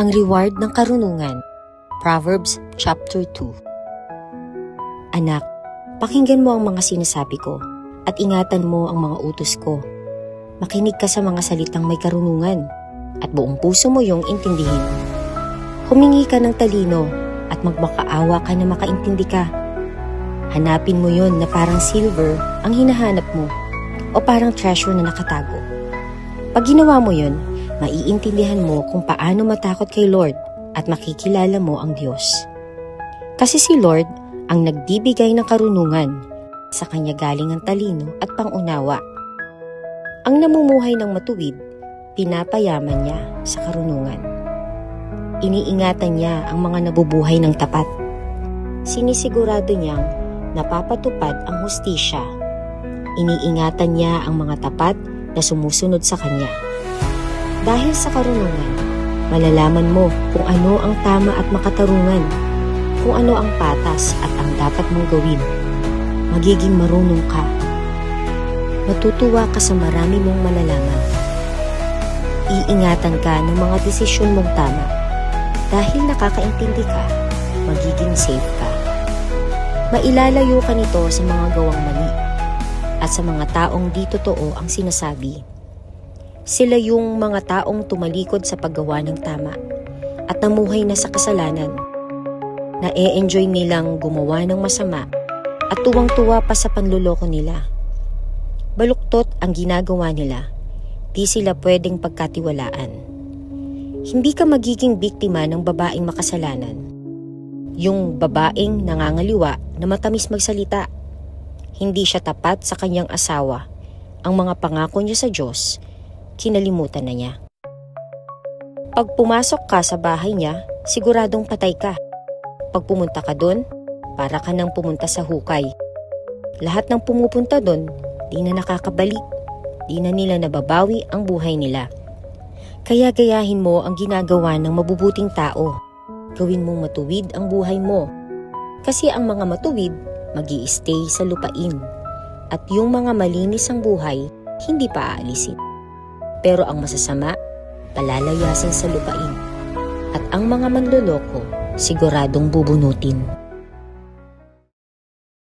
Ang reward ng karunungan. Proverbs chapter 2. Anak, pakinggan mo ang mga sinasabi ko at ingatan mo ang mga utos ko. Makinig ka sa mga salitang may karunungan at buong puso mo yung intindihin. Humingi ka ng talino at magmakaawa ka na makaintindi ka. Hanapin mo yon na parang silver ang hinahanap mo o parang treasure na nakatago. Pag ginawa mo yon, maiintindihan mo kung paano matakot kay Lord at makikilala mo ang Diyos. Kasi si Lord ang nagbibigay ng karunungan, sa kanya galing ang talino at pangunawa. Ang namumuhay ng matuwid, pinapayaman niya sa karunungan. Iniingatan niya ang mga nabubuhay ng tapat. Sinisigurado niyang napapatupad ang hustisya. Iniingatan niya ang mga tapat na sumusunod sa kanya. Dahil sa karunungan, malalaman mo kung ano ang tama at makatarungan, kung ano ang patas at ang dapat mong gawin. Magiging marunong ka. Matutuwa ka sa marami mong malalaman. Iingatan ka ng mga desisyon mong tama. Dahil nakakaintindi ka, magiging safe ka. Mailalayo ka nito sa mga gawang mali at sa mga taong di totoo ang sinasabi. Sila yung mga taong tumalikod sa paggawa ng tama at namuhay na sa kasalanan. Na-e-enjoy nilang gumawa ng masama at tuwang-tuwa pa sa panluloko nila. Baluktot ang ginagawa nila. Di sila pwedeng pagkatiwalaan. Hindi ka magiging biktima ng babaeng makasalanan. Yung babaeng nangangaliwa na matamis magsalita hindi siya tapat sa kanyang asawa. Ang mga pangako niya sa Diyos, kinalimutan na niya. Pag pumasok ka sa bahay niya, siguradong patay ka. Pag pumunta ka doon, para ka nang pumunta sa hukay. Lahat ng pumupunta doon, di na nakakabalik. Di na nila nababawi ang buhay nila. Kaya gayahin mo ang ginagawa ng mabubuting tao. Gawin mong matuwid ang buhay mo. Kasi ang mga matuwid mag stay sa lupain. At yung mga malinis ang buhay, hindi pa aalisin. Pero ang masasama, palalayasin sa lupain. At ang mga manloloko, siguradong bubunutin.